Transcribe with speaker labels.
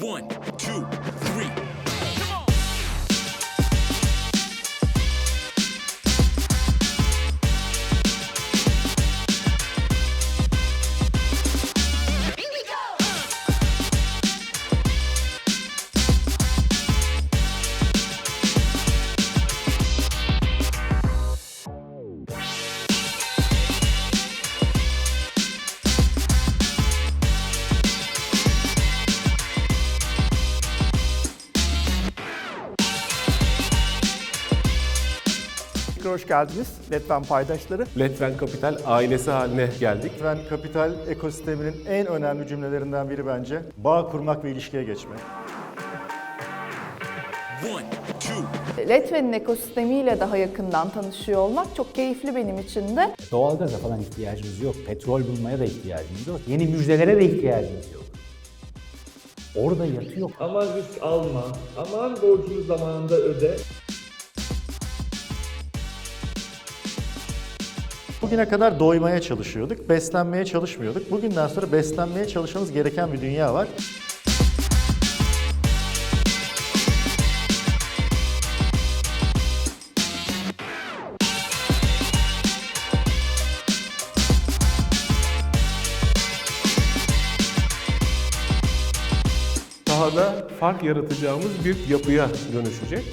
Speaker 1: One, two, three.
Speaker 2: Tekrar hoş geldiniz Letben paydaşları.
Speaker 3: Letven Kapital ailesi haline geldik.
Speaker 4: Ben kapital ekosisteminin en önemli cümlelerinden biri bence bağ kurmak ve ilişkiye geçmek.
Speaker 1: One, two.
Speaker 5: Letven'in ekosistemiyle daha yakından tanışıyor olmak çok keyifli benim için de.
Speaker 6: Doğalgaza falan ihtiyacımız yok. Petrol bulmaya da ihtiyacımız yok. Yeni müjdelere de ihtiyacımız yok. Orada yatıyor.
Speaker 7: Aman risk alma, aman borcunu zamanında öde.
Speaker 4: Bugüne kadar doymaya çalışıyorduk, beslenmeye çalışmıyorduk. Bugünden sonra beslenmeye çalışmamız gereken bir dünya var.
Speaker 3: Sahada fark yaratacağımız bir yapıya dönüşecek.